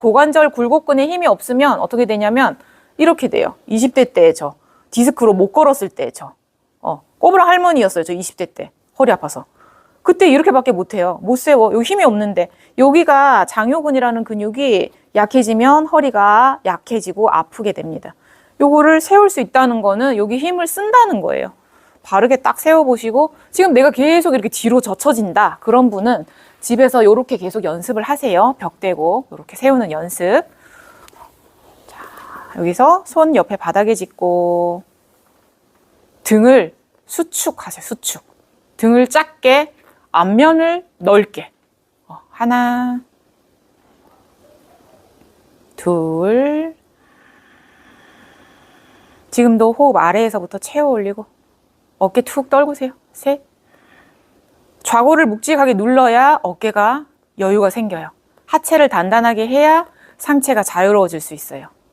고관절 굴곡근에 힘이 없으면 어떻게 되냐면 이렇게 돼요. 20대 때 저 디스크로 못 걸었을 때 저. 어, 꼬부랑 할머니였어요. 저 20대 때. 허리 아파서. 그때 이렇게밖에 못 해요. 못 세워. 여기 힘이 없는데 여기가 장요근이라는 근육이 약해지면 허리가 약해지고 아프게 됩니다. 요거를 세울 수 있다는 거는 여기 힘을 쓴다는 거예요. 바르게 딱 세워 보시고 지금 내가 계속 이렇게 뒤로 젖혀진다. 그런 분은 집에서 이렇게 계속 연습을 하세요. 벽 대고 이렇게 세우는 연습. 자, 여기서 손 옆에 바닥에 짚고 등을 수축하세요. 수축. 등을 작게 앞면을 넓게. 어, 하나, 둘. 지금도 호흡 아래에서부터 채워 올리고 어깨 툭 떨구세요. 셋. 좌골을 묵직하게 눌러야 어깨가 여유가 생겨요. 하체를 단단하게 해야 상체가 자유로워질 수 있어요.